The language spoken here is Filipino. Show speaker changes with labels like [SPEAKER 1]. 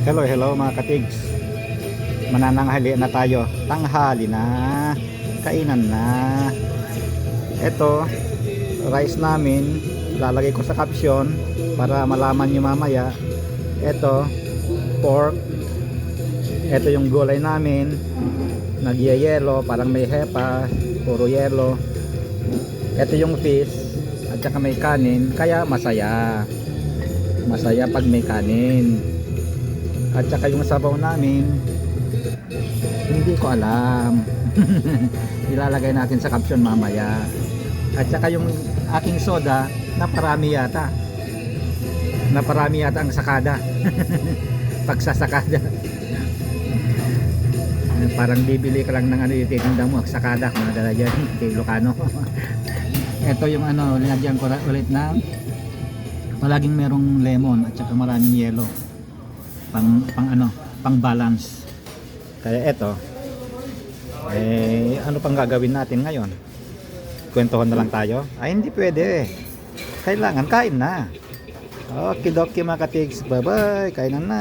[SPEAKER 1] Hello, hello mga katigs. Manananghali na tayo. Tanghali na. Kainan na. Ito, rice namin. Lalagay ko sa caption para malaman nyo mamaya. Ito, pork. Ito yung gulay namin. Nagyayelo, parang may hepa. Puro yelo. Ito yung fish. At saka may kanin. Kaya masaya. Masaya pag may kanin. At saka yung sabaw namin, hindi ko alam. Ilalagay natin sa caption mamaya. At saka yung aking soda, naparami yata. Naparami yata ang sakada. Pagsasakada. Parang bibili ka lang ng ano yung titinda mo, sakada kung nadala dyan, kay Lucano. Ito yung ano, linagyan ko ulit na palaging merong lemon at saka maraming yelo pang pang ano pang balance. Kaya eto eh ano pang gagawin natin ngayon? Kwentuhan na lang tayo? Ay hindi pwede. Kailangan kain na. Okay dokie mga katigs. Bye bye kainan na